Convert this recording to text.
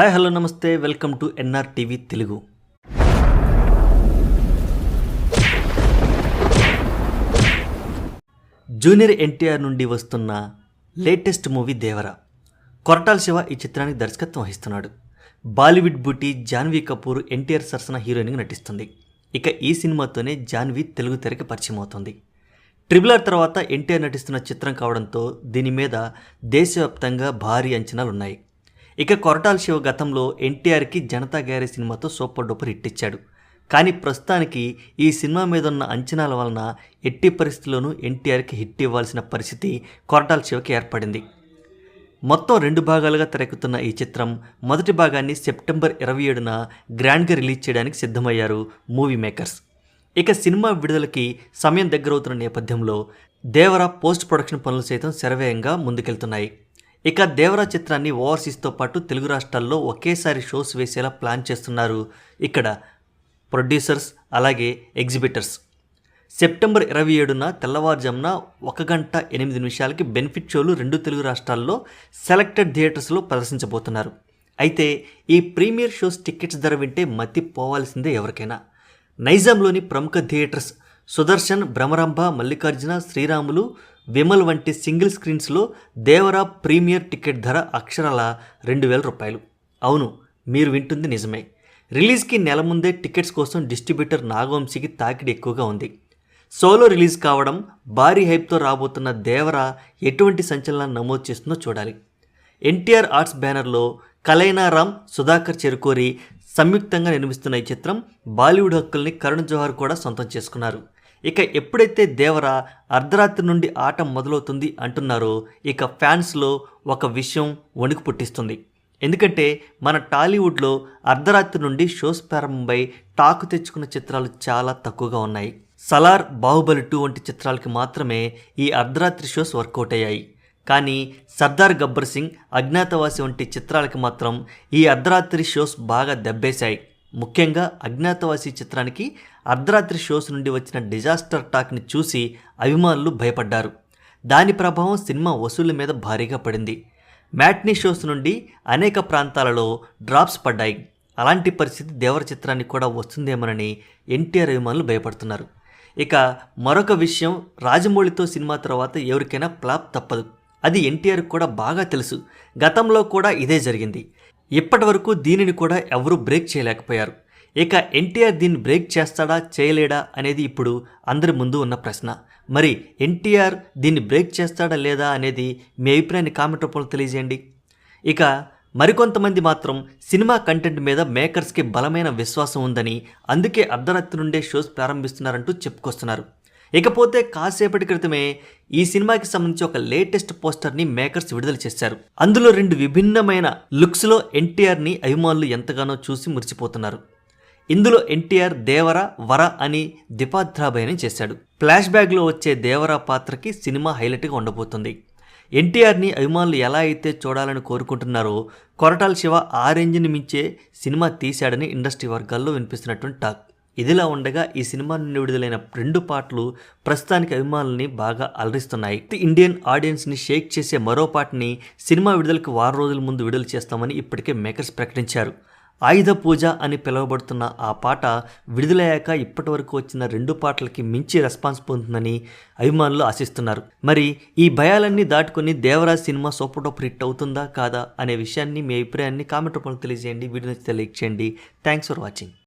Hi hello నమస్తే. Welcome to NR TV Telugu. Junior NTR నుండి వస్తున్న లేటెస్ట్ మూవీ దేవర. కొరటాల శివ ఈ చిత్రానికి దర్శకత్వం వహిస్తున్నాడు. బాలీవుడ్ బూటీ జాన్వీ కపూర్ ఎన్టీఆర్ సరసన హీరోయిన్గా నటిస్తుంది. ఇక ఈ సినిమాతోనే జాన్వీ తెలుగు తెరకి పరిచయం అవుతుంది. ట్రిబుల్ ఆర్ తర్వాత ఎన్టీఆర్ నటిస్తున్న చిత్రం కావడంతో దీని మీద దేశవ్యాప్తంగా భారీ అంచనాలు ఉన్నాయి ఇక కొరటాల శివ గతంలో ఎన్టీఆర్కి జనతా గ్యారేజ్ సినిమాతో సూపర్ డూపర్ హిట్ ఇచ్చాడు. కానీ ప్రస్తుతానికి ఈ సినిమా మీద ఉన్న అంచనాల వలన ఎట్టి పరిస్థితుల్లోనూ ఎన్టీఆర్కి హిట్ ఇవ్వాల్సిన పరిస్థితి కొరటాల శివకి ఏర్పడింది. మొత్తం రెండు భాగాలుగా తెరకెక్కుతున్న ఈ చిత్రం మొదటి భాగాన్ని సెప్టెంబర్ ఇరవై ఏడున గ్రాండ్గా రిలీజ్ చేయడానికి సిద్ధమయ్యారు మూవీ మేకర్స్. ఇక సినిమా విడుదలకి సమయం దగ్గరవుతున్న నేపథ్యంలో దేవర పోస్ట్ ప్రొడక్షన్ పనులు సైతం శరవేయంగా ముందుకెళ్తున్నాయి. ఇక దేవరా చిత్రాన్ని ఓవర్సీస్తో పాటు తెలుగు రాష్ట్రాల్లో ఒకేసారి షోస్ వేసేలా ప్లాన్ చేస్తున్నారు ఇక్కడ ప్రొడ్యూసర్స్ అలాగే ఎగ్జిబిటర్స్. సెప్టెంబర్ ఇరవై ఏడున తెల్లవారుజామున ఒక గంట ఎనిమిది నిమిషాలకి బెనిఫిట్ షోలు రెండు తెలుగు రాష్ట్రాల్లో సెలెక్టెడ్ థియేటర్స్లో ప్రదర్శించబోతున్నారు. అయితే ఈ ప్రీమియర్ షోస్ టికెట్స్ ధర వింటే మతి పోవాల్సిందే ఎవరికైనా. నైజాంలోని ప్రముఖ థియేటర్స్ సుదర్శన్ భ్రమరంభ మల్లికార్జున శ్రీరాములు విమల్ వంటి సింగిల్ స్క్రీన్స్లో దేవరా ప్రీమియర్ టికెట్ ధర అక్షరాల రెండు వేల రూపాయలు. అవును మీరు వింటుంది నిజమే. రిలీజ్కి నెల ముందే టికెట్స్ కోసం డిస్ట్రిబ్యూటర్ నాగవంశీకి తాకిడి ఎక్కువగా ఉంది. సోలో రిలీజ్ కావడం భారీ హైప్తో రాబోతున్న దేవర ఎటువంటి సంచలనాన్ని నమోదు చేస్తుందో చూడాలి. ఎన్టీఆర్ ఆర్ట్స్ బ్యానర్లో కలైనారామ్ సుధాకర్ చెరుకోరి సంయుక్తంగా నిర్మిస్తున్న ఈ చిత్రం బాలీవుడ్ హక్కుల్ని కరుణ్ జోహర్ కూడా సొంతం చేసుకున్నారు. ఇక ఎప్పుడైతే దేవర అర్ధరాత్రి నుండి ఆట మొదలవుతుంది అంటున్నారో ఇక ఫ్యాన్స్లో ఒక విషయం వణుకు పుట్టిస్తుంది. ఎందుకంటే మన టాలీవుడ్లో అర్ధరాత్రి నుండి షోస్ ప్రారంభమై టాకు తెచ్చుకున్న చిత్రాలు చాలా తక్కువగా ఉన్నాయి. సలార్ బాహుబలి టూ వంటి చిత్రాలకి మాత్రమే ఈ అర్ధరాత్రి షోస్ వర్కౌట్ అయ్యాయి. కానీ సర్దార్ గబ్బర్ సింగ్ అజ్ఞాతవాసి వంటి చిత్రాలకి మాత్రం ఈ అర్ధరాత్రి షోస్ బాగా దెబ్బేశాయి. ముఖ్యంగా అజ్ఞాతవాసి చిత్రానికి అర్ధరాత్రి షోస్ నుండి వచ్చిన డిజాస్టర్ టాక్ని చూసి అభిమానులు భయపడ్డారు. దాని ప్రభావం సినిమా వసూళ్ళ మీద భారీగా పడింది. మ్యాట్నీ షోస్ నుండి అనేక ప్రాంతాలలో డ్రాప్స్ పడ్డాయి. అలాంటి పరిస్థితి దేవర చిత్రానికి కూడా వస్తుందేమోనని ఎన్టీఆర్ అభిమానులు భయపడుతున్నారు. ఇక మరొక విషయం రాజమౌళితో సినిమా తర్వాత ఎవరికైనా ఫ్లాప్ తప్పదు. అది ఎన్టీఆర్ కూడా బాగా తెలుసు. గతంలో కూడా ఇదే జరిగింది. ఇప్పటి వరకు దీనిని కూడా ఎవరూ బ్రేక్ చేయలేకపోయారు. ఇక ఎన్టీఆర్ దీన్ని బ్రేక్ చేస్తాడా చేయలేడా అనేది ఇప్పుడు అందరి ముందు ఉన్న ప్రశ్న. మరి ఎన్టీఆర్ దీన్ని బ్రేక్ చేస్తాడా లేదా అనేది మీ అభిప్రాయాన్ని కామెంట్ రూపంలో తెలియజేయండి. ఇక మరికొంతమంది మాత్రం సినిమా కంటెంట్ మీద మేకర్స్కి బలమైన విశ్వాసం ఉందని అందుకే అర్ధరాత్రి నుండే షోస్ ప్రారంభిస్తున్నారంటూ చెప్పుకొస్తున్నారు. ఇకపోతే కాసేపటి క్రితమే ఈ సినిమాకి సంబంధించి ఒక లేటెస్ట్ పోస్టర్ని మేకర్స్ విడుదల చేశారు. అందులో రెండు విభిన్నమైన లుక్స్లో ఎన్టీఆర్ని అభిమానులు ఎంతగానో చూసి మురిసిపోతున్నారు. ఇందులో ఎన్టీఆర్ దేవర వర అని దిపాద్రాభయని చేశాడు. ఫ్లాష్ బ్యాక్లో వచ్చే దేవర పాత్రకి సినిమా హైలైట్గా ఉండబోతుంది. ఎన్టీఆర్ని అభిమానులు ఎలా అయితే చూడాలని కోరుకుంటున్నారో కొరటాల శివ ఆరెంజ్ని మించే సినిమా తీశాడని ఇండస్ట్రీ వర్గాల్లో వినిపిస్తున్నటువంటి టాక్. ఇదిలా ఉండగా ఈ సినిమా నుండి విడుదలైన రెండు పాటలు ప్రస్తుతానికి అభిమానుల్ని బాగా అలరిస్తున్నాయి. ఇండియన్ ఆడియన్స్ని షేక్ చేసే మరో పాటని సినిమా విడుదలకు వారం రోజుల ముందు విడుదల చేస్తామని ఇప్పటికే మేకర్స్ ప్రకటించారు. ఆయుధ పూజ అని పిలువబడుతున్న ఆ పాట విడుదలయ్యాక ఇప్పటి వరకు వచ్చిన రెండు పాటలకి మించి రెస్పాన్స్ పొందుతుందని అభిమానులు ఆశిస్తున్నారు. మరి ఈ భయాలన్నీ దాటుకుని దేవరాజ్ సినిమా సూపర్ టాప్ హిట్ అవుతుందా కాదా అనే విషయాన్ని మీ అభిప్రాయాన్ని కామెంట్ రూపంలో తెలియజేయండి. వీడియో నచ్చితే లైక్ చేయండి. Thanks for watching.